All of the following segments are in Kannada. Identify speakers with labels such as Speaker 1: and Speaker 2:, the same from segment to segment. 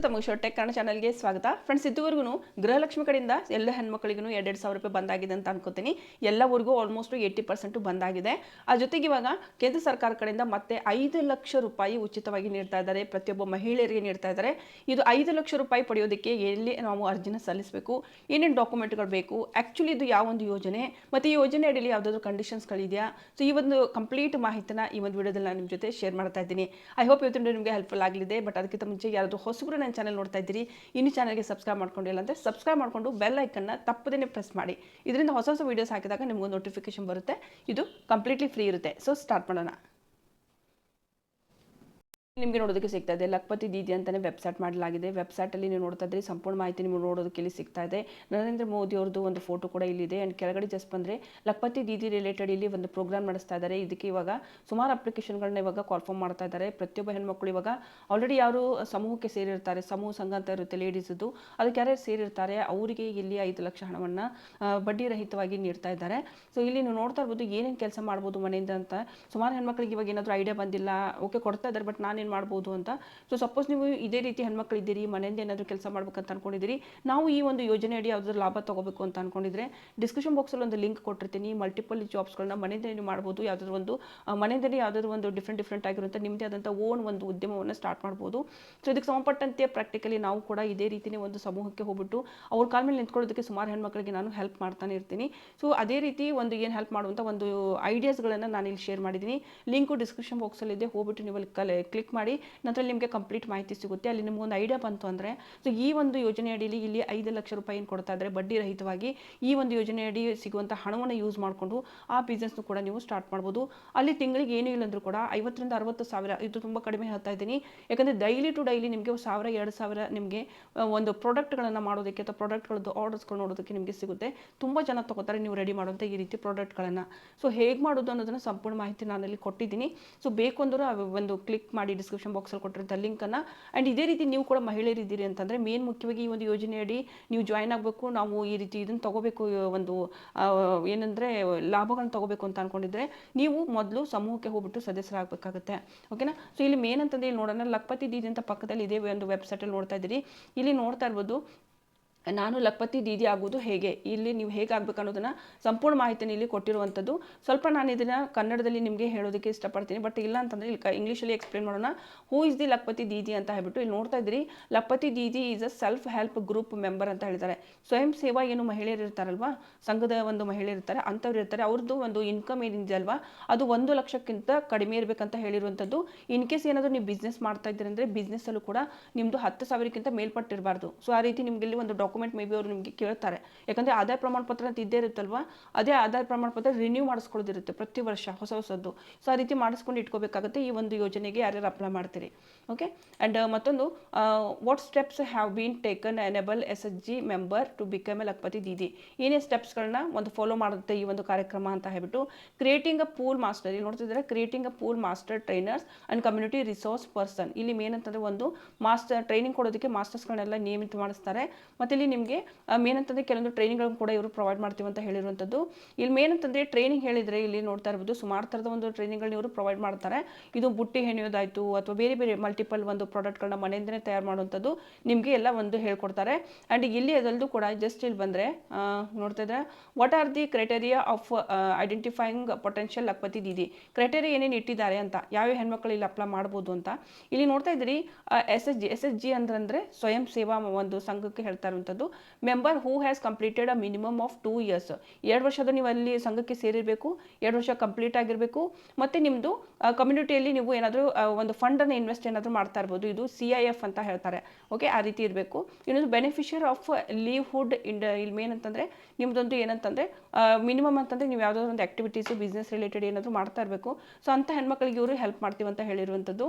Speaker 1: ತಮಗೆ ಶೋ ಟೆಕ್ ಕನ್ನಡ ಚಾನಲ್ಗೆ ಸ್ವಾಗತ. ಫ್ರೆಂಡ್ಸ್ ಇದುವರೆಗೂ ಗೃಹಲಕ್ಷ್ಮಿ ಕಡೆಯಿಂದ ಎಲ್ಲ ಹೆಣ್ಮಕ್ಳಿಗೂ ಎರಡೆರಡು ಸಾವಿರ ರೂಪಾಯಿ ಬಂದಾಗಿದೆ ಅಂತ ಅನ್ಕೋತೀನಿ. ಎಲ್ಲ ಆಲ್ಮೋಸ್ಟ್ ಏಯ್ಟಿ ಪರ್ಸೆಂಟು ಬಂದಾಗಿದೆ. ಆ ಜೊತೆಗೆ ಇವಾಗ ಕೇಂದ್ರ ಸರ್ಕಾರ ಕಡೆಯಿಂದ ಮತ್ತೆ ಐದು ಲಕ್ಷ ರೂಪಾಯಿ ಉಚಿತವಾಗಿ ನೀಡ್ತಾ ಇದ್ದಾರೆ. ಪ್ರತಿಯೊಬ್ಬ ಮಹಿಳೆಯರಿಗೆ ನೀಡ್ತಾ ಇದ್ದಾರೆ. ಇದು ಐದು ಲಕ್ಷ ರೂಪಾಯಿ ಪಡೆಯೋದಕ್ಕೆ ಎಲ್ಲಿ ನಾವು ಅರ್ಜಿನ ಸಲ್ಲಿಸಬೇಕು? ಏನೇನು ಡಾಕ್ಯುಮೆಂಟ್ಗಳು ಬೇಕು? ಆ್ಯಕ್ಚುಲಿ ಇದು ಯಾವ ಒಂದು ಯೋಜನೆ? ಮತ್ತು ಈ ಯೋಜನೆ ಅಡಿಯಲ್ಲಿ ಯಾವುದಾದ್ರು ಕಂಡೀಷನ್ಸ್ಗಳಿದೆಯಾ ಸೊ ಈ ಒಂದು ಕಂಪ್ಲೀಟ್ ಮಾಹಿತಿನ ಈ ಒಂದು ವಿಡಿಯೋದಲ್ಲಿ ನಾನು ನಿಮ್ಮ ಜೊತೆ ಶೇರ್ ಮಾಡ್ತಾ ಇದ್ದೀನಿ. ಐ ಹೋಪ್ ಇವತ್ತು ನಿಮಗೆ ಹೆಲ್ಪ್ಫುಲ್ ಆಗಲಿದೆ. ಬಟ್ ಅದಕ್ಕಿಂತ ಮುಂಚೆ ಯಾರಾದರೂ ಹೊಸಬ್ರು ನನ್ನ ಚಾನಲ್ ನೋಡ್ತಾ ಇದ್ದೀರಿ, ಇನ್ನು ಚಾನಲ್ಗೆ ಸಬ್ಸ್ಕ್ರೈಬ್ ಮಾಡ್ಕೊಂಡಿಲ್ಲ ಅಂದರೆ ಸಬ್ಸ್ಕ್ರೈಬ್ ಮಾಡಿಕೊಂಡು ಬೆಲ್ ಐಕನ್ನ ತಪ್ಪದೇ ಪ್ರೆಸ್ ಮಾಡಿ. ಇದರಿಂದ ಹೊಸ ಹೊಸ ವೀಡಿಯೋಸ್ ಹಾಕಿದಾಗ ನಿಮಗೊಂದು ನೋಟಿಫಿಕೇಶನ್ ಬರುತ್ತೆ. ಇದು ಕಂಪ್ಲೀಟ್ಲಿ ಫ್ರೀ ಇರುತ್ತೆ. ಸೊ ಸ್ಟಾರ್ಟ್ ಮಾಡೋಣ. ನಿಮಗೆ ನೋಡೋದಕ್ಕೆ ಸಿಗ್ತಾ ಇದೆ. ಲಕ್ಪತಿ ದೀದಿ ಅಂತಲೇ ವೆಬ್ಸೈಟ್ ಮಾಡಲಾಗಿದೆ. ವೆಬ್ಸೈಟಲ್ಲಿ ನೀವು ನೋಡ್ತಾ ಇದ್ರಿ, ಸಂಪೂರ್ಣ ಮಾಹಿತಿ ನಿಮಗೆ ನೋಡೋದಕ್ಕೆ ಇಲ್ಲಿ ಸಿಗ್ತಾ ಇದೆ. ನರೇಂದ್ರ ಮೋದಿ ಅವ್ರದ್ದು ಒಂದು ಫೋಟೋ ಕೂಡ ಇಲ್ಲಿದೆ. ಆ್ಯಂಡ್ ಕೆಳಗಡೆ ಜಸ್ಟ್ ಬಂದರೆ ಲಕ್ಪತಿ ದೀದಿ ರಿಲೇಟೆಡ್ ಇಲ್ಲಿ ಒಂದು ಪ್ರೋಗ್ರಾಮ್ ನಡೆಸ್ತಾ ಇದ್ದಾರೆ ಇದಕ್ಕೆ ಇವಾಗ ಸುಮಾರು ಅಪ್ಲಿಕೇಶನ್ಗಳನ್ನ ಇವಾಗ ಕಾಲ್ಫಾರ್ಮ್ ಮಾಡ್ತಾ ಇದ್ದಾರೆ ಪ್ರತಿಯೊಬ್ಬ ಹೆಣ್ಮಕ್ಳು ಇವಾಗ ಆಲ್ರೆಡಿ ಯಾರು ಸಮೂಹಕ್ಕೆ ಸೇರಿರ್ತಾರೆ. ಸಮೂಹ ಸಂಘ ಅಂತ ಇರುತ್ತೆ ಲೇಡೀಸ್ದು ಅದಕ್ಕೆ ಯಾರ್ಯಾರು ಸೇರಿರ್ತಾರೆ, ಅವರಿಗೆ ಇಲ್ಲಿ ಐದು ಲಕ್ಷ ಹಣವನ್ನು ಬಡ್ಡಿ ರಹಿತವಾಗಿ ನೀಡ್ತಾ ಇದ್ದಾರೆ ಸೊ ಇಲ್ಲಿ ನೀವು ನೋಡ್ತಾ ಇರ್ಬೋದು ಏನೇನು ಕೆಲಸ ಮಾಡ್ಬೋದು ಮನೆಯಿಂದ ಅಂತ. ಸುಮಾರು ಹೆಣ್ಮಕ್ಳಿಗೆ ಇವಾಗ ಏನಾದರೂ ಐಡಿಯಾ ಬಂದಿಲ್ಲ. ಓಕೆ ಕೊಡ್ತಾ ಇದ್ದಾರೆ ಬಟ್ ನಾನೇನು ಮಾಡ್ಬೋದು ಅಂತ. ಸೊ ಸಪೋಸ್ ನೀವು ಇದೇ ರೀತಿ ಹೆಣ್ಮಕ್ಳು ಇದ್ದೀರಿ, ಮನೆಯಿಂದ ಏನಾದರೂ ಕೆಲಸ ಮಾಡ್ಬೇಕಂತ ಅನ್ಕೊಂಡಿದ್ದೀರಿ, ನಾವು ಈ ಒಂದು ಯೋಜನೆ ಅಡಿ ಯಾವುದಾದ್ರು ಲಾಭ ತಗೋಬೇಕು ಅಂತ ಅನ್ಕೊಂಡಿದ್ರೆ ಡಿಸ್ಕ್ರಿಪ್ಷನ್ ಬಾಕ್ಸಲ್ಲಿ ಒಂದು ಲಿಂಕ್ ಕೊಟ್ಟಿರ್ತೀನಿ. ಮಲ್ಟಿಪಲ್ ಜಾಬ್ಸ್ಗಳನ್ನ ಮನೆಯಿಂದ ನೀವು ಮಾಡ್ಬೋದು, ಯಾವುದಾದ್ರು ಒಂದು ಮನೆಯಿಂದಲೇ ಯಾವುದಾದ್ರು ಒಂದು ಡಿಫ್ರೆಂಟ್ ಡಿಫ್ರೆಂಟ್ ಆಗಿರುವಂಥ ನಿಮ್ಮದೇ ಆದಂಥ ಓನ್ ಒಂದು ಉದ್ಯಮವನ್ನು ಸ್ಟಾರ್ಟ್ ಮಾಡ್ಬೋದು. ಸೊ ಇದಕ್ಕೆ ಸಂಬಂಧಪಟ್ಟಂತೆ ಪ್ರಾಕ್ಟಿಕಲಿ ನಾವು ಕೂಡ ಇದೇ ರೀತಿಯೇ ಒಂದು ಸಮೂಹಕ್ಕೆ ಹೋಗ್ಬಿಟ್ಟು ಅವ್ರ ಕಾಲ ಮೇಲೆ ನಿಂತ್ಕೊಳ್ಳೋದಕ್ಕೆ ಸುಮಾರು ಹೆಣ್ಮಕ್ಳಿಗೆ ನಾನು ಹೆಲ್ಪ್ ಮಾಡ್ತಾನೆ ಇರ್ತೀನಿ. ಸೊ ಅದೇ ರೀತಿ ಒಂದು ಏನು ಹೆಲ್ಪ್ ಮಾಡುವಂಥ ಒಂದು ಐಡಿಯಾಸ್ಗಳನ್ನು ನಾನು ಇಲ್ಲಿ ಶೇರ್ ಮಾಡಿದ್ದೀನಿ. ಲಿಂಕು ಡಿಸ್ಕ್ರಿಪ್ಷನ್ ಬಾಕ್ಸಲ್ಲಿ ಇದೆ, ಹೋಗ್ಬಿಟ್ಟು ನೀವು ಅಲ್ಲಿ ಕಲೆ ಕ್ಲಿಕ್ ಮಾಡಿ ನಂತರ ನಿಮಗೆ ಕಂಪ್ಲೀಟ್ ಮಾಹಿತಿ ಸಿಗುತ್ತೆ. ಅಲ್ಲಿ ನಿಮ್ಗೊಂದು ಐಡಿಯಾ ಬಂತು ಅಂದರೆ ಸೊ ಈ ಒಂದು ಯೋಜನೆ ಅಡಿಯಲ್ಲಿ ಇಲ್ಲಿ ಐದು ಲಕ್ಷ ರೂಪಾಯಿ ಏನು ಕೊಡ್ತಾ ಇದ್ದಾರೆ ಬಡ್ಡಿ ರಹಿತವಾಗಿ, ಈ ಒಂದು ಯೋಜನೆ ಅಡಿ ಸಿಗುವಂಥ ಹಣವನ್ನು ಯೂಸ್ ಮಾಡಿಕೊಂಡು ಆ ಬಿಸ್ನೆಸ್ನು ಕೂಡ ನೀವು ಸ್ಟಾರ್ಟ್ ಮಾಡ್ಬೋದು. ಅಲ್ಲಿ ತಿಂಗಳಿಗೆ ಏನೂ ಇಲ್ಲ ಅಂದರೂ ಕೂಡ ಐವತ್ತರಿಂದ ಅರವತ್ತು ಸಾವಿರ, ಇದು ತುಂಬ ಕಡಿಮೆ ಹೇಳ್ತಾ ಇದ್ದೀನಿ. ಯಾಕಂದರೆ ಡೈಲಿ ಟು ಡೈಲಿ ನಿಮಗೆ ಸಾವಿರ, ಎರಡು ಸಾವಿರ ನಿಮಗೆ ಒಂದು ಪ್ರಾಡಕ್ಟ್ಗಳನ್ನು ಮಾಡೋದಕ್ಕೆ ಅಥವಾ ಪ್ರಾಡಕ್ಟ್ಗಳದ್ದು ಆರ್ಡರ್ಸ್ಗಳು ನೋಡೋದಕ್ಕೆ ನಿಮಗೆ ಸಿಗುತ್ತೆ. ತುಂಬ ಜನ ತಗೋತಾರೆ ನೀವು ರೆಡಿ ಮಾಡುವಂಥ ಈ ರೀತಿ ಪ್ರಾಡಕ್ಟ್ಗಳನ್ನು ಸೊ ಹೇಗೆ ಮಾಡೋದು ಅನ್ನೋದನ್ನು ಸಂಪೂರ್ಣ ಮಾಹಿತಿ ನಾನಲ್ಲಿ ಕೊಟ್ಟಿದ್ದೀನಿ. ಸೊ ಬೇಕು ಅಂದರೂ ಒಂದು ಕ್ಲಿಕ್ ಮಾಡಿ ಡಿಸ್ಕ್ರಿಪ್ಷನ್ ಬಾಕ್ಸಲ್ಲಿ ಕೊಟ್ಟಿರೋಂಥ ಲಿಂಕನ್ನು ಆ್ಯಂಡ್ ಇದೇ ರೀತಿ ನೀವು ಕೂಡ ಮಹಿಳೆಯರಿದ್ದೀರಿ ಅಂತಂದರೆ ಮೇನ್ ಮುಖ್ಯವಾಗಿ ಈ ಒಂದು ಯೋಜನೆಯಡಿ ನೀವು ಜಾಯ್ನ್ ಆಗಬೇಕು, ನಾವು ಈ ರೀತಿ ಇದನ್ನು ತಗೋಬೇಕು ಒಂದು ಏನಂದರೆ ಲಾಭಗಳನ್ನು ತಗೋಬೇಕು ಅಂತ ಅನ್ಕೊಂಡಿದ್ರೆ ನೀವು ಮೊದಲು ಸಮೂಹಕ್ಕೆ ಹೋಗ್ಬಿಟ್ಟು ಸದಸ್ಯರಾಗಬೇಕಾಗುತ್ತೆ. ಓಕೆನಾ ಸೊ ಇಲ್ಲಿ ಮೇನ್ ಅಂತಂದ್ರೆ ಇಲ್ಲಿ ನೋಡೋಣ ಲಕ್ಪತಿ ದೀದಿ ಅಂತ ಪಕ್ಕದಲ್ಲಿ ಇದೇ ಒಂದು ವೆಬ್ಸೈಟಲ್ಲಿ ನೋಡ್ತಾ ಇದ್ದೀರಿ. ಇಲ್ಲಿ ನೋಡ್ತಾ ಇರ್ಬೋದು ನಾನು ಲಖಪತಿ ದೀದಿ ಆಗುವುದು ಹೇಗೆ? ಇಲ್ಲಿ ನೀವು ಹೇಗೆ ಆಗ್ಬೇಕು ಅನ್ನೋದನ್ನ ಸಂಪೂರ್ಣ ಮಾಹಿತಿನ ಇಲ್ಲಿ ಕೊಟ್ಟಿರುವಂಥದ್ದು. ಸ್ವಲ್ಪ ನಾನು ಇದನ್ನ ಕನ್ನಡದಲ್ಲಿ ನಿಮಗೆ ಹೇಳೋದಕ್ಕೆ ಇಷ್ಟಪಡ್ತೀನಿ. ಬಟ್ ಇಲ್ಲ ಅಂತಂದರೆ ಇಲ್ಲಿ ಇಂಗ್ಲೀಷಲ್ಲಿ ಎಕ್ಸ್ಪ್ಲೇನ್ ಮಾಡೋಣ. Who is the Lakhpati Didi ಅಂತ ಹೇಳ್ಬಿಟ್ಟು ಇಲ್ಲಿ ನೋಡ್ತಾ ಇದ್ದೀರಿ Lakhpati Didi is a self help group member ಅಂತ ಹೇಳ್ತಾರೆ ಸ್ವಯಂ ಸೇವಾ ಏನು ಮಹಿಳೆಯರು ಇರ್ತಾರಲ್ವಾ? ಸಂಘದ ಒಂದು ಮಹಿಳೆಯರು ಇರ್ತಾರೆ, ಅಂಥವ್ರು ಇರ್ತಾರೆ. ಅವ್ರದ್ದು ಒಂದು ಇನ್ಕಮ್ ಏನಿದೆ ಅಲ್ವಾ? ಅದು ಒಂದು ಲಕ್ಷಕ್ಕಿಂತ ಕಡಿಮೆ ಇರಬೇಕಂತ ಹೇಳಿರುವಂಥದ್ದು. ಇನ್ ಕೇಸ್ ಏನಾದರೂ ನೀವು ಬಿಸ್ನೆಸ್ ಮಾಡ್ತಾ ಇದ್ದೀರಿ ಅಂದರೆ ಬಿಸ್ನೆಸ್ಸಲ್ಲೂ ಕೂಡ ನಿಮ್ಮದು ಹತ್ತು ಸಾವಿರಕ್ಕಿಂತ ಮೇಲ್ಪಟ್ಟಿರಬಾರ್ದು. ಸೊ ಆ ರೀತಿ ನಿಮಗೆ ಇಲ್ಲಿ ಒಂದು ಡಾಕ್ಯುಮೆಂಟ್ ಮೇ ಬಿ ಅವರು ನಿಮಗೆ ಕೇಳ್ತಾರೆ. ಯಾಕಂದರೆ ಆಧಾರ್ ಪ್ರಮಾಣ ಪತ್ರ ಅಂತ ಇದ್ದೇ ಇರುತ್ತಲ್ವಾ? ಅದೇ ಆಧಾರ್ ಪ್ರಮಾಣ ಪತ್ರ ರಿನ್ಯೂ ಮಾಡಿಸ್ಕೊಳ್ಳೋದಿರುತ್ತೆ ಪ್ರತಿ ವರ್ಷ ಹೊಸ ಹೊಸದು ಸೊ ಆ ರೀತಿ ಮಾಡಿಸ್ಕೊಂಡು ಇಟ್ಕೋಬೇಕಾಗುತ್ತೆ ಈ ಒಂದು ಯೋಜನೆಗೆ ಯಾರ್ಯಾರು ಅಪ್ಲೈ ಮಾಡ್ತೀರಿ. ಓಕೆ ಆ್ಯಂಡ್ ಮತ್ತೊಂದು what steps have been taken enable S H G member to become a Lakhpati Didi ಏನೇ ಸ್ಟೆಪ್ಸ್ಗಳನ್ನ ಒಂದು ಫಾಲೋ ಮಾಡುತ್ತೆ ಈ ಒಂದು ಕಾರ್ಯಕ್ರಮ ಅಂತ ಹೇಳ್ಬಿಟ್ಟು ಕ್ರಿಯೇಟಿಂಗ್ ಅ ಪೂಲ್ ಮಾಸ್ಟರ್ ಇಲ್ಲಿ ನೋಡ್ತಿದ್ದಾರೆ? Creating a pool master trainers and community resource person ಇಲ್ಲಿ ಮೇನ್ ಅಂತಂದರೆ ಒಂದು ಮಾಸ್ಟರ್ ಟ್ರೈನಿಂಗ್ ಕೊಡೋದಕ್ಕೆ ಮಾಸ್ಟರ್ಸ್ಗಳನ್ನೆಲ್ಲ ನಿಯಮಿತ ಮಾಡಿಸ್ತಾರೆ. ಮತ್ತು ಇಲ್ಲಿ ನಿಮಗೆ ಮೇನ್ ಅಂತಂದರೆ ಕೆಲವೊಂದು ಟ್ರೈನಿಂಗ್ಗಳನ್ನು ಕೂಡ ಇವರು ಪ್ರೊವೈಡ್ ಮಾಡ್ತೀವಿ ಅಂತ ಹೇಳಿರುವಂಥದ್ದು ಇಲ್ಲಿ ಮೇನ್ ಅಂತಂದರೆ ಟ್ರೈನಿಂಗ್ ಹೇಳಿದರೆ ಇಲ್ಲಿ ನೋಡ್ತಾ ಇರ್ಬೋದು, ಸುಮಾರು ಥರದ ಒಂದು ಟ್ರೈನಿಂಗ್ಗಳನ್ನ ಇವರು ಪ್ರೊವೈಡ್ ಮಾಡ್ತಾರೆ. ಇದು ಬುಟ್ಟಿ ಹೆಣೆಯೋದಾಯಿತು ಅಥವಾ ಬೇರೆ ಬೇರೆ ಮಲ್ಟಿಪಲ್ ಒಂದು ಪ್ರಾಡಕ್ಟ್ಗಳನ್ನ ಮನೆಯಿಂದನೇ ತಯಾರು ಮಾಡುವಂಥದ್ದು ನಿಮಗೆ ಎಲ್ಲ ಒಂದು ಹೇಳ್ಕೊಡ್ತಾರೆ. ಆ್ಯಂಡ್ ಇಲ್ಲಿ ಅದರಲ್ಲೂ ಕೂಡ ಜಸ್ಟ್ ಇಲ್ಲಿ ಬಂದರೆ ನೋಡ್ತಾ ಇದ್ದಾರೆ what are the criteria of identifying potential Lakhpati Didi criteria ಏನೇನು ಇಟ್ಟಿದ್ದಾರೆ ಅಂತ, ಯಾವ ಹೆಣ್ಮಕ್ಳು ಇಲ್ಲಿ ಅಪ್ಲೈ ಮಾಡ್ಬೋದು ಅಂತ. ಇಲ್ಲಿ ನೋಡ್ತಾ ಇದ್ದೀರಿ S S G S S G ಅಂದ್ರೆ ಸ್ವಯಂ ಸೇವಾ ಒಂದು ಸಂಘಕ್ಕೆ ಹೇಳ್ತಾ member who has completed a minimum of two years ಎರಡು ವರ್ಷದ ನೀವು ಅಲ್ಲಿ ಸಂಘಕ್ಕೆ ಸೇರಿರಬೇಕು, ಎರಡು ವರ್ಷ ಕಂಪ್ಲೀಟ್ ಆಗಿರಬೇಕು. ಮತ್ತು ನಿಮ್ಮದು ಕಮ್ಯುನಿಟಿಯಲ್ಲಿ ನೀವು ಏನಾದರೂ ಒಂದು ಫಂಡನ್ನು ಇನ್ವೆಸ್ಟ್ ಏನಾದರೂ ಮಾಡ್ತಾ ಇರ್ಬೋದು. ಇದು ಸಿ ಐ ಎಫ್ ಅಂತ ಹೇಳ್ತಾರೆ. ಓಕೆ ಆ ರೀತಿ ಇರಬೇಕು. ಇನ್ನೊಂದು ಬೆನಿಫಿಷಿಯರ್ ಆಫ್ ಲೀವ್ಹುಡ್ ಇಂಡ ಇಲ್ಲಿ ಏನಂತಂದರೆ ನಿಮ್ಮದೊಂದು ಏನಂತಂದರೆ ಮಿನಿಮಮ್ ಅಂತಂದರೆ ನೀವು ಯಾವುದೋ ಒಂದು ಆ್ಯಕ್ಟಿವಿಟೀಸು ಬಿಸ್ನೆಸ್ ರಿಲೇಟೆಡ್ ಏನಾದರೂ ಮಾಡ್ತಾ ಇರಬೇಕು. ಸೊ ಅಂಥ ಹೆಣ್ಮಕ್ಳಿಗೆ ಇವರು ಹೆಲ್ಪ್ ಮಾಡ್ತೀವಿ ಅಂತ ಹೇಳಿರುವಂಥದ್ದು.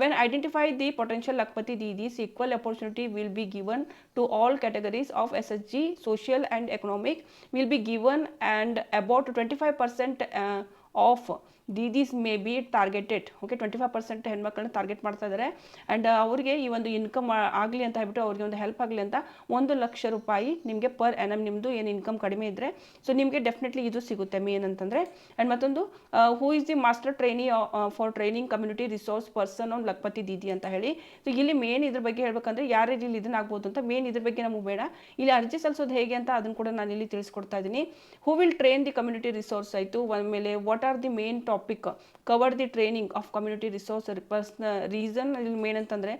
Speaker 1: When identify the potential Lakhpati Didis equal opportunity will be given to all categories categories of SSG, social and economic will be given and about 25% uh, of Didis may be targeted okay twenty five percent ಹೆಣ್ಮಕ್ಳನ್ನ ಟಾರ್ಗೆಟ್ ಮಾಡ್ತಾ ಇದ್ದಾರೆ ಆ್ಯಂಡ್ ಅವರಿಗೆ ಈ ಒಂದು ಇನ್ಕಮ್ ಆಗಲಿ ಅಂತ ಹೇಳ್ಬಿಟ್ಟು ಅವ್ರಿಗೆ ಒಂದು ಹೆಲ್ಪ್ ಆಗಲಿ ಅಂತ ಒಂದು ಲಕ್ಷ ರೂಪಾಯಿ ನಿಮಗೆ ಪರ್ ಎನಮ್ ನಿಮ್ಮದು ಏನು ಇನ್ಕಮ್ ಕಡಿಮೆ ಇದ್ದರೆ ಸೊ ನಿಮಗೆ ಡೆಫಿನೆಟ್ಲಿ ಇದು ಸಿಗುತ್ತೆ ಮೇನ್ ಅಂತಂದರೆ. ಆ್ಯಂಡ್ ಮತ್ತೊಂದು who is the master trainee for training community resource person on Lakhpati Didi ಅಂತ ಹೇಳಿ. ಸೊ ಇಲ್ಲಿ ಮೇನ್ ಇದ್ರ ಬಗ್ಗೆ ಹೇಳ್ಬೇಕಂದ್ರೆ ಯಾರು ಇಲ್ಲಿ ಇದನ್ನಾಗ್ಬೋದು ಅಂತ ಮೇನ್ ಇದ್ರ ಬಗ್ಗೆ ನಮಗೆ ಬೇಡ. ಇಲ್ಲಿ ಅರ್ಜಿ ಸಲ್ಲಿಸೋದು ಹೇಗೆ ಅಂತ ಅದನ್ನು ಕೂಡ ನಾನು ಇಲ್ಲಿ ತಿಳಿಸ್ಕೊಡ್ತಾ ಇದ್ದೀನಿ. Who will train the community resource ಆಯಿತು? ಆಮೇಲೆ what are the main topic cover the training of community resource person reason ಇಲ್ಲಿ ಮೇನ್ ಅಂತಂದರೆ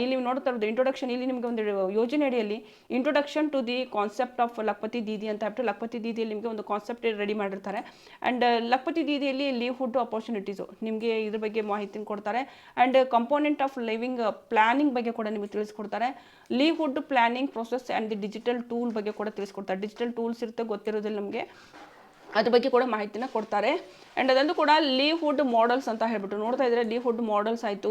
Speaker 1: ಇಲ್ಲಿ ನೀವು ನೋಡ್ತಾ ಇರೋದು ಇಂಟ್ರೊಡಕ್ಷನ್ ಇಲ್ಲಿ ನಿಮಗೆ ಒಂದು ಯೋಜನೆ ಅಡಿಯಲ್ಲಿ introduction to the concept of Lakhpati Didi ಅಂತ ಹೇಳ್ಬಿಟ್ಟು ಲಕ್ಪತಿ ದೀದಿಯಲ್ಲಿ ನಿಮಗೆ ಒಂದು ಕಾನ್ಸೆಪ್ಟ್ ರೆಡಿ ಮಾಡಿರ್ತಾರೆ. ಆ್ಯಂಡ್ ಲಕ್ಪತಿ ದೀದಿಯಲ್ಲಿ ಲೀವ್ಹುಡ್ ಅಪರ್ಚುನಿಟೀಸು ನಿಮಗೆ ಇದ್ರ ಬಗ್ಗೆ ಮಾಹಿತಿ ಕೊಡ್ತಾರೆ. And component of living planning ಬಗ್ಗೆ ಕೂಡ ನಿಮಗೆ ತಿಳಿಸ್ಕೊಡ್ತಾರೆ. Livelihood planning process and the digital tool ಬಗ್ಗೆ ಕೂಡ ತಿಳಿಸ್ಕೊಡ್ತಾರೆ. ಡಿಜಿಟಲ್ ಟೂಲ್ಸ್ ಇರುತ್ತೆ, ಗೊತ್ತಿರೋದಿಲ್ಲ ನಮಗೆ. ಅದ್ರ ಬಗ್ಗೆ ಕೂಡ ಮಾಹಿತಿನ ಕೊಡ್ತಾರೆ. ಆ್ಯಂಡ್ ಅದಂದು ಕೂಡ ಲೀವ್ಹುಡ್ ಮಾಡೆಲ್ಸ್ ಅಂತ ಹೇಳ್ಬಿಟ್ಟು ನೋಡ್ತಾ ಇದ್ರೆ ಲೀವ್ಹುಡ್ ಮಾಡೆಲ್ಸ್ ಆಯಿತು.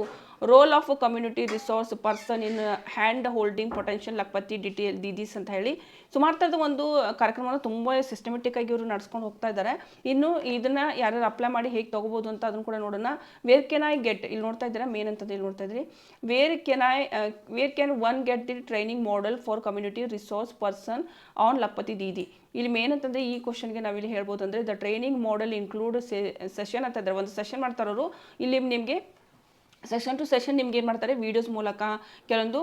Speaker 1: Role of community resource person in hand holding potential Lakhpati detail Didis ಅಂತ ಹೇಳಿ. ಸುಮಾರು ಥರದ ಒಂದು ಕಾರ್ಯಕ್ರಮವನ್ನು ತುಂಬ ಸಿಸ್ಟಮೆಟಿಕ್ ಆಗಿ ಇವರು ನಡ್ಸ್ಕೊಂಡು ಹೋಗ್ತಾ ಇದ್ದಾರೆ. ಇನ್ನು ಇದನ್ನ ಯಾರು ಅಪ್ಲೈ ಮಾಡಿ ಹೇಗೆ ತಗೋಬಹುದು ಅಂತ ಅದನ್ನು ಕೂಡ ನೋಡೋಣ. ವೇರ್ ಕೆನ್ ಐ ಗೆಟ್ ಇಲ್ಲಿ ನೋಡ್ತಾ ಇದ್ದೀರಾ? ಮೇನ್ ಅಂತ ಇಲ್ಲಿ ನೋಡ್ತಾ ಇದ್ರಿ. Where can I where can one get the training model for community resource person on Lakhpati Didi ಇಲ್ಲಿ ಮೇನ್ ಅಂತಂದರೆ ಈ ಕ್ವಶನ್ಗೆ ನಾವಿಲ್ಲಿ ಹೇಳ್ಬೋದು ಅಂದರೆ the training model include session ಅಂತ ಇದ್ದಾರೆ. ಒಂದು ಸೆಷನ್ ಮಾಡ್ತಾರೋರು ಇಲ್ಲಿ ನಿಮಗೆ ಸೆಷನ್ ಟು ಸೆಷನ್ ನಿಮ್ಗೆ ಏನು ಮಾಡ್ತಾರೆ ವೀಡಿಯೋಸ್ ಮೂಲಕ, ಕೆಲವೊಂದು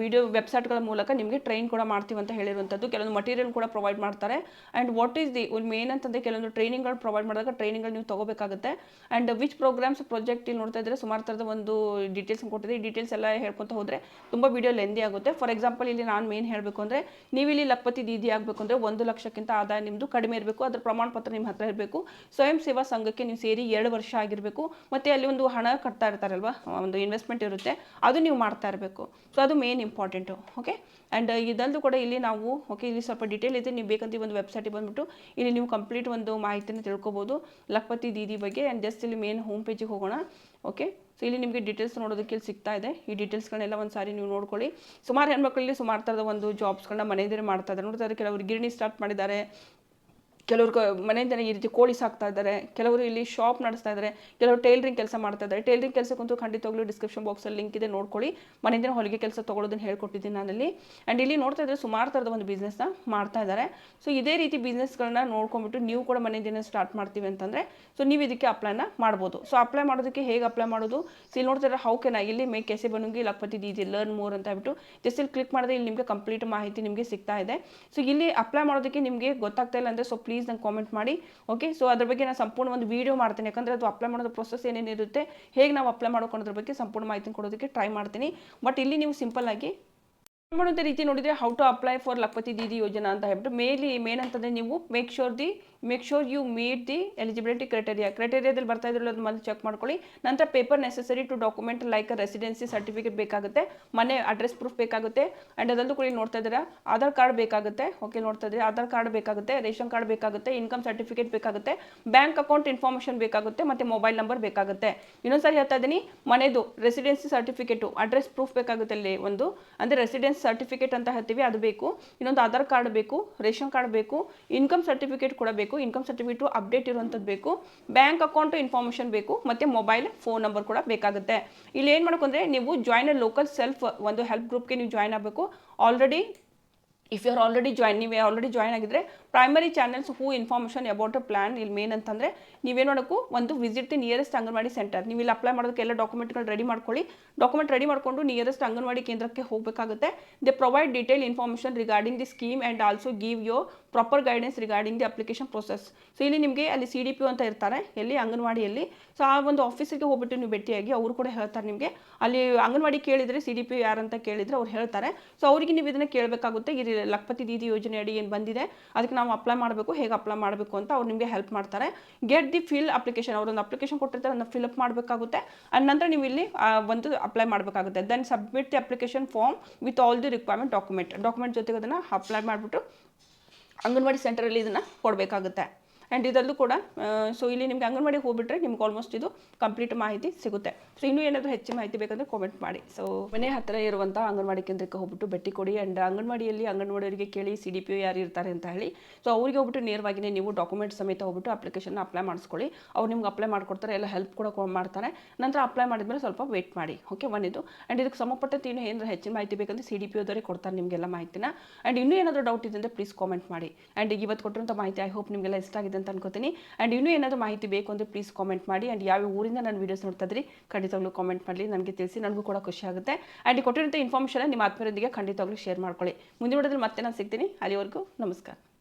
Speaker 1: ವೀಡಿಯೋ ವೆಬ್ಸೈಟ್ಗಳ ಮೂಲಕ ನಿಮಗೆ ಟ್ರೈನ್ ಕೂಡ ಮಾಡ್ತೀವಿ ಅಂತ ಹೇಳಿರುವಂಥದ್ದು ಕೆಲವೊಂದು ಮಟೀರಿಯಲ್ ಕೂಡ ಪ್ರೊವೈಡ್ ಮಾಡ್ತಾರೆ. And what is the main ಅಂತಂದರೆ ಕೆಲವೊಂದು ಟ್ರೈನಿಂಗ್ಗಳು ಪ್ರೊವೈಡ್ ಮಾಡಿದಾಗ ಟ್ರೈನಿಂಗ್ಗಳು ನೀವು ತೊಗೋಬೇಕಾಗುತ್ತೆ. ಆ್ಯಂಡ್ ವಿಚ್ ಪ್ರೋಗ್ರಾಮ್ಸ್ ಪ್ರಾಜೆಕ್ಟ್ ಇಲ್ಲಿ ನೋಡ್ತಾ ಇದ್ದರೆ ಸುಮಾರು ಥರದ ಒಂದು ಡೀಟೇಲ್ಸ್ ಕೊಟ್ಟಿದೆ. ಈ ಡೀಟೇಲ್ಸ್ ಎಲ್ಲ ಹೇಳ್ಕೊತ ಹೋದರೆ ತುಂಬ ವಿಡಿಯೋ ಲೆಂದಿ ಆಗುತ್ತೆ. ಫಾರ್ ಎಕ್ಸಾಂಪಲ್ ಇಲ್ಲಿ ನಾನು ಮೇನ್ ಹೇಳಬೇಕು ಅಂದರೆ, ನೀವು ಇಲ್ಲಿ ಲಕ್ಪತಿ ದೀದಿ ಆಗಬೇಕು ಅಂದರೆ ಒಂದು ಲಕ್ಷಕ್ಕಿಂತ ಆದಾಯ ನಿಮ್ಮದು ಕಡಿಮೆ ಇರಬೇಕು. ಅದರ ಪ್ರಮಾಣ ಪತ್ರ ನಿಮ್ಮ ಹತ್ರ ಇರಬೇಕು. ಸ್ವಯಂ ಸೇವಾ ಸಂಘಕ್ಕೆ ನೀವು ಸೇರಿ ಎರಡು ವರ್ಷ ಆಗಿರಬೇಕು. ಮತ್ತು ಅಲ್ಲಿ ಒಂದು ಹಣ ಕಟ್ತಾ ಇರ್ತಾರಲ್ವಾ ಒಂದು ಇನ್ವೆಸ್ಟ್ಮೆಂಟ್ ಇರುತ್ತೆ, ಅದು ನೀವು ಮಾಡ್ತಾ ಇರಬೇಕು. ಸೊ ಅದು ಮೇನ್ ಇಂಪಾರ್ಟೆಂಟು ಓಕೆ ಆ್ಯಂಡ್ ಇದಲ್ಲೂ ಕೂಡ ಇಲ್ಲಿ ನಾವು ಓಕೆ ಇಲ್ಲಿ ಸ್ವಲ್ಪ ಡೀಟೇಲ್ ಇದೆ. ನೀವು ಬೇಕಂತ ಒಂದು ವೆಬ್ಸೈಟಿಗೆ ಬಂದುಬಿಟ್ಟು ಇಲ್ಲಿ ನೀವು ಕಂಪ್ಲೀಟ್ ಒಂದು ಮಾಹಿತಿನ ತಿಳ್ಕೊಬೋದು. ಲಕ್ಪತಿ ದೀದಿ ಬಗ್ಗೆ ಆ್ಯಂಡ್ ಜಸ್ಟ್ ಇಲ್ಲಿ ಮೇನ್ ಹೋಮ್ ಪೇಜಿಗೆ ಹೋಗೋಣ ಓಕೆ ಸೊ ಇಲ್ಲಿ ನಿಮಗೆ ಡೀಟೇಲ್ಸ್ ನೋಡೋದಕ್ಕೆ ಇಲ್ಲಿ ಸಿಗ್ತಾ ಇದೆ. ಈ ಡೀಟೇಲ್ಸ್ಗಳನ್ನೆಲ್ಲ ಒಂದು ಸಾರಿ ನೀವು ನೋಡ್ಕೊಳ್ಳಿ. ಸುಮಾರು ಹೆಣ್ಮಕ್ಳಲ್ಲಿ ಸುಮಾರು ಥರದ ಒಂದು ಜಾಬ್ಸ್ಗಳನ್ನ ಮನೆಯಿಂದ ಮಾಡ್ತಾ ಇದ್ದಾರೆ. ನೋಡ್ತಾ ಇದ್ದಾರೆ ಕೆಲವರು ಗಿರಣಿ ಸ್ಟಾರ್ಟ್ ಮಾಡಿದ್ದಾರೆ. ಕೆಲವರು ಮನೆಯಿಂದನೇ ಈ ರೀತಿ ಕೋಳಿ ಸಾಕ್ತಾ ಇದ್ದಾರೆ. ಕೆಲವರು ಇಲ್ಲಿ ಶಾಪ್ ನಡೆಸ್ತಾ ಇದ್ದಾರೆ. ಕೆಲವರು ಟೈಲರಿಂಗ್ ಕೆಲಸ ಮಾಡ್ತಾ ಇದ್ದಾರೆ. ಟೈಲರಿಂಗ್ ಕೆಲಸಕ್ಕಂತೂ ಖಂಡಿತವಾಗ್ಲೂ ಡಿಸ್ಕ್ರಿಪ್ಷನ್ ಬಾಕ್ಸಲ್ಲಿ ಲಿಂಕ್ ಇದೆ, ನೋಡ್ಕೊಳ್ಳಿ. ಮನೆಯಿಂದನೇ ಹೊಲಿಗೆ ಕೆಲಸ ತೊಗೊಳೋದನ್ನು ಹೇಳ್ಕೊಟ್ಟಿದ್ದೀನಿ ನಾನಲ್ಲಿ. ಆ್ಯಂಡ್ ಇಲ್ಲಿ ನೋಡ್ತಾ ಇದ್ದರೆ ಸುಮಾರು ಥರದ ಒಂದು ಬಿಸ್ನೆಸ್ನ ಮಾಡ್ತಾ ಇದ್ದಾರೆ. ಸೊ ಇದೇ ರೀತಿ ಬಿಸ್ನೆಸ್ಗಳನ್ನ ನೋಡ್ಕೊಂಡ್ಬಿಟ್ಟು ನೀವು ಕೂಡ ಮನೆಯಿಂದನೇ ಸ್ಟಾರ್ಟ್ ಮಾಡ್ತೀವಿ ಅಂತಂದರೆ ಸೊ ನೀವು ಇದಕ್ಕೆ ಅಪ್ಲೈನ ಮಾಡ್ಬೋದು. ಸೊ ಅಪ್ಲೈ ಮಾಡೋದಕ್ಕೆ ಹೇಗೆ ಅಪ್ಲೈ ಮಾಡೋದು? ಸೊ ಇಲ್ಲಿ ನೋಡ್ತಾ ಇದ್ದರೆ ಹೌ ಕೆನ ಇಲ್ಲಿ ಮೇ ಕೆಸೆ ಬನುಂಗಿ, ಲಕ್ಪತಿ ದೀದಿ ಲರ್ನ್ ಮೋರ್ ಅಂತ ಹೇಳ್ಬಿಟ್ಟು ಜಸ್ಟ್ ಇಲ್ಲಿ ಕ್ಲಿಕ್ ಮಾಡಿದ್ರೆ ಇಲ್ಲಿ ನಿಮಗೆ ಕಂಪ್ಲೀಟ್ ಮಾಹಿತಿ ನಿಮಗೆ ಸಿಗ್ತಾ ಇದೆ. ಸೊ ಇಲ್ಲಿ ಅಪ್ಲೈ ಮಾಡೋದಕ್ಕೆ ನಿಮಗೆ ಗೊತ್ತಾಗ್ತಾ ಇಲ್ಲ ಅಂದರೆ ಸೊ ಪ್ಲೀಸ್ ನಂಗೆ ಕಾಮೆಂಟ್ ಮಾಡಿ ಓಕೆ ಸೊ ಅದ್ರ ಬಗ್ಗೆ ನಾನು ಸಂಪೂರ್ಣ ಒಂದು ವೀಡಿಯೋ ಮಾಡ್ತೀನಿ. ಯಾಕಂದರೆ ಅದು ಅಪ್ಲೈ ಮಾಡೋದು ಪ್ರೊಸೆಸ್ ಏನೇನಿರುತ್ತೆ ಹೇಗೆ ನಾವು ಅಪ್ಲೈ ಮಾಡ್ಕೊಳೋದ್ರ ಬಗ್ಗೆ ಸಂಪೂರ್ಣ ಮಾಹಿತಿ ಕೊಡೋದಕ್ಕೆ ಟ್ರೈ ಮಾಡ್ತೀನಿ. ಬಟ್ ಇಲ್ಲಿ ನೀವು ಸಿಂಪಲ್ ಆಗಿ ಮಾಡುವಂಥ ರೀತಿ ನೋಡಿದರೆ how to apply for Lakhpati Didi Yojana ಅಂತ ಹೇಳ್ಬಿಟ್ಟು, ಮೇಲಿ ಮೇನ್ ಅಂತಂದರೆ ನೀವು make sure the make sure you meet the eligibility criteria ಕ್ರೈಟೇರಿಯಾದಲ್ಲಿ ಬರ್ತಾ ಇದ್ರಲ್ಲ ಅದು ಮೊದಲು ಚೆಕ್ ಮಾಡ್ಕೊಳ್ಳಿ. ನಂತರ paper necessary to document like residency certificate ಬೇಕಾಗುತ್ತೆ. ಮನೆ ಅಡ್ರೆಸ್ ಪ್ರೂಫ್ ಬೇಕಾಗುತ್ತೆ. ಆ್ಯಂಡ್ ಅದಲ್ಲೂ ಕೂಡ ನೋಡ್ತಾ ಇದ್ದೀರಾ, ಆಧಾರ್ ಕಾರ್ಡ್ ಬೇಕಾಗುತ್ತೆ. ಓಕೆ ನೋಡ್ತಾ ಇದ್ದೀರಾ, ಆಧಾರ್ ಕಾರ್ಡ್ ಬೇಕಾಗುತ್ತೆ, ರೇಷನ್ ಕಾರ್ಡ್ ಬೇಕಾಗುತ್ತೆ ಇನ್ಕಮ್ ಸರ್ಟಿಫಿಕೇಟ್ ಬೇಕಾಗುತ್ತೆ ಬ್ಯಾಂಕ್ ಅಕೌಂಟ್ ಇನ್ಫಾರ್ಮೇಷನ್ ಬೇಕಾಗುತ್ತೆ, ಮತ್ತು ಮೊಬೈಲ್ ನಂಬರ್ ಬೇಕಾಗುತ್ತೆ. ಇನ್ನೊಂದ್ಸರಿ ಹೇಳ್ತಾ ಇದ್ದೀನಿ, ಮನೆದು ರೆಸಿಡೆನ್ಸಿ ಸರ್ಟಿಫಿಕೇಟು ಅಡ್ರೆಸ್ ಪ್ರೂಫ್ ಬೇಕಾಗುತ್ತೆ ಅಲ್ಲಿ ಒಂದು. ಅಂದರೆ ರೆಸಿಡೆನ್ಸ್ ಸರ್ಟಿಫಿಕೇಟ್ ಅಂತ ಹೇಳ್ತೀವಿ, ಅದು ಬೇಕು. ಇನ್ನೊಂದು ಆಧಾರ್ ಕಾರ್ಡ್ ಬೇಕು, ರೇಷನ್ ಕಾರ್ಡ್ ಬೇಕು ಇನ್ಕಮ್ ಸರ್ಟಿಫಿಕೇಟ್ ಕೂಡ ಬೇಕು. ಇನ್ಕಮ್ ಸರ್ಟಿಫಿಕೇಟು ಅಪ್ಡೇಟ್ ಇರುವಂಥದ್ದು ಬೇಕು ಬ್ಯಾಂಕ್ ಅಕೌಂಟು ಇನ್ಫಾರ್ಮೇಷನ್ ಬೇಕು, ಮತ್ತು ಮೊಬೈಲ್ ಫೋನ್ ನಂಬರ್ ಕೂಡ ಬೇಕಾಗುತ್ತೆ. ಇಲ್ಲಿ ಏನು ಮಾಡ್ಕೊಂಡ್ರೆ ನೀವು ಜಾಯ್ನ್ ಲೋಕಲ್ ಸೆಲ್ಫ್ ಒಂದು ಹೆಲ್ಪ್ ಗ್ರೂಪ್ಗೆ ನೀವು ಜಾಯ್ನ್ ಆಗಬೇಕು. Already if you are already join ನೀವು ಆಲ್ರೆಡಿ ಜಾಯ್ನ್ ಆಗಿದ್ರೆ primary channels who information about a plan ಇಲ್ಲಿ ಮೇನ್ ಅಂತಂದರೆ ನೀವೇನು ಮಾಡೋಕ್ಕೂ ಒಂದು visit the nearest anganwadi centre ನೀವು ಇಲ್ಲಿ ಅಪ್ಲೈ ಮಾಡೋದಕ್ಕೆ ಎಲ್ಲ ಡಾಕ್ಯುಮೆಂಟ್ಗಳು ರೆಡಿ ಮಾಡ್ಕೊಳ್ಳಿ. ಡಾಕ್ಯುಮೆಂಟ್ ರೆಡಿ ಮಾಡಿಕೊಂಡು ನಿಯರೆಸ್ಟ್ ಅಂಗನವಾಡಿ ಕೇಂದ್ರಕ್ಕೆ ಹೋಗಬೇಕಾಗುತ್ತೆ. They provide detail information regarding the scheme and also give you proper guidance regarding the application process so ಇಲ್ಲಿ ನಿಮಗೆ ಅಲ್ಲಿ ಸಿ ಡಿ ಪಿ ಅಂತ ಇರ್ತಾರೆ. ಎಲ್ಲಿ? ಅಂಗನವಾಡಿಯಲ್ಲಿ. ಸೊ ಆ ಒಂದು ಆಫೀಸಿಗೆ ಹೋಗ್ಬಿಟ್ಟು ನೀವು ಭೇಟಿಯಾಗಿ ಅವರು ಕೂಡ ಹೇಳ್ತಾರೆ ನಿಮಗೆ. ಅಲ್ಲಿ ಅಂಗನವಾಡಿ ಕೇಳಿದರೆ ಸಿ ಡಿ ಪಿ ಯಾರಂತ ಕೇಳಿದರೆ ಅವ್ರು ಹೇಳ್ತಾರೆ. ಸೊ ಅವರಿಗೆ ನೀವು ಇದನ್ನು ಕೇಳಬೇಕಾಗುತ್ತೆ. ಈ ಲಖಪತಿ ದೀದಿ ಯೋಜನೆ ಅಡಿ ಏನು ಬಂದಿದೆ, ಅದಕ್ಕೆ ನಾವು ಅಪ್ಲೈ ಮಾಡಬೇಕು, ಹೇಗೆ ಅಪ್ಲೈ ಮಾಡಬೇಕು ಅಂತ ಅವ್ರು ನಿಮಗೆ ಹೆಲ್ಪ್ ಮಾಡ್ತಾರೆ. ಗೆಟ್ ದಿ ಫಿಲ್ ಅಪ್ಲಿಕೇಶನ್ ಅವರೊಂದು ಅಪ್ಲಿಕೇಶನ್ ಕೊಟ್ಟಿರ್ತಾರೆ, ಅದನ್ನು ಫಿಲ್ ಮಾಡಬೇಕಾಗುತ್ತೆ. ಆ್ಯಂಡ್ ನಂತರ ನೀವು ಇಲ್ಲಿ ಒಂದು ಅಪ್ಲೈ ಮಾಡಬೇಕಾಗುತ್ತೆ. Then submit the application form with all the requirement document document ಜೊತೆಗೆ ಅದನ್ನು ಅಪ್ಲೈ ಮಾಡಿಬಿಟ್ಟು ಅಂಗನವಾಡಿ ಸೆಂಟರಲ್ಲಿ ಇದನ್ನು ಕೊಡಬೇಕಾಗುತ್ತೆ. ಆ್ಯಂಡ್ ಇದರಲ್ಲೂ ಕೂಡ ಸೊ ಇಲ್ಲಿ ನಿಮ್ಗೆ ಅಂಗನವಾಡಿ ಹೋಗ್ಬಿಟ್ರೆ ನಿಮ್ಗೆ ಆಲ್ಮೋಸ್ಟ್ ಇದು ಕಂಪ್ಲೀಟ್ ಮಾಹಿತಿ ಸಿಗುತ್ತೆ. ಸೊ ಇನ್ನೂ ಏನಾದರೂ ಹೆಚ್ಚಿನ ಮಾಹಿತಿ ಬೇಕಂದ್ರೆ ಕಾಮೆಂಟ್ ಮಾಡಿ. ಸೊ ಮನೆ ಹತ್ತಿರ ಇರುವಂಥ ಅಂಗನವಾಡಿ ಕೇಂದ್ರಕ್ಕೆ ಹೋಗ್ಬಿಟ್ಟು ಭೇಟಿ ಕೊಡಿ. ಆ್ಯಂಡ್ ಅಂಗನವಾಡಿಯಲ್ಲಿ ಅಂಗನವಾಡಿಯವರಿಗೆ ಕೇಳಿ ಸಿ ಡಿ ಪಿ ಒ ಯಾರು ಇರ್ತಾರೆ ಅಂತ ಹೇಳಿ. ಸೊ ಅವರಿಗೆ ಹೋಗ್ಬಿಟ್ಟು ನೇರವಾಗಿಯೇ ನೀವು ಡಾಕ್ಯುಮೆಂಟ್ ಸಮೇತ ಹೋಗ್ಬಿಟ್ಟು ಅಪ್ಲಿಕೇಶನ್ ಅಪ್ಲೈ ಮಾಡಿಸ್ಕೊಳ್ಳಿ. ಅವ್ರು ನಿಮ್ಗೆ ಅಪ್ಲೈ ಮಾಡಿಕೊಡ್ತಾರೆ, ಎಲ್ಲ ಹೆಲ್ಪ್ ಕೂಡ ಮಾಡ್ತಾರೆ. ನಂತರ ಅಪ್ಲೈ ಮಾಡಿದ್ಮೇಲೆ ಸ್ವಲ್ಪ ವೇಟ್ ಮಾಡಿ. ಓಕೆ ಒನ್ ಇದು. ಆ್ಯಂಡ್ ಇದಕ್ಕೆ ಸಂಬಂಧಪಟ್ಟಂತೆ ಇನ್ನೂ ಏನಾದರೂ ಹೆಚ್ಚಿನ ಮಾಹಿತಿ ಬೇಕಂದ್ರೆ ಸಿ ಡಿ ಪಿ ಅವರೇ ಕೊಡ್ತಾರೆ ನಿಮಗೆಲ್ಲ ಮಾಹಿತಿನ. ಆ್ಯಂಡ್ ಇನ್ನೂ ಏನಾದರೂ ಡೌಟ್ ಇದೆ ಅಂದರೆ ಪ್ಲೀಸ್ ಕಾಮೆಂಟ್ ಮಾಡಿ ಆ್ಯಂಡ್ ಇವತ್ತು ಕೊಟ್ಟಿರುವಂಥ ಮಾಹಿತಿ ಐ ಹೋಪ್ ನಿಮಗೆಲ್ಲ ಇಷ್ಟ ಆಗಿದೆ ಅಂತ ಅನ್ಕೋತೀನಿ. ಆ್ಯಂಡ್ ಇನ್ನೂ ಏನಾದರೂ ಮಾಹಿತಿ ಬೇಕು ಅಂದರೆ ಪ್ಲೀಸ್ ಕಾಮೆಂಟ್ ಮಾಡಿ. ಆ್ಯಂಡ್ ಯಾವ ಊರಿಂದ ನಾನು ವೀಡಿಯೋಸ್ ನೋಡ್ತಾ ಇದ್ರಿ, ಖಂಡಿತವಾಗ್ಲೂ ಕಾಮೆಂಟ್ ಮಾಡಲಿ. ನನಗೆ ತಿಳಿಸಿ, ನನಗೂ ಕೂಡ ಖುಷಿ ಆಗುತ್ತೆ. ಆ್ಯಂಡ್ ಕೊಟ್ಟಿರೋಂಥ ಇನ್ಫಾರ್ಮೇಷನ್ ನಿಮ್ಮ ಆತ್ಮೀಯರೊಂದಿಗೆ ಖಂಡಿತವಾಗ್ಲೂ ಶೇರ್ ಮಾಡ್ಕೊಳ್ಳಿ. ಮುಂದಿನ ವಿಡಿಯೋದಲ್ಲಿ ಮತ್ತೆ ನಾನು ಸಿಗ್ತೀನಿ. ಅಲ್ಲಿವರೆಗೂ ನಮಸ್ಕಾರ.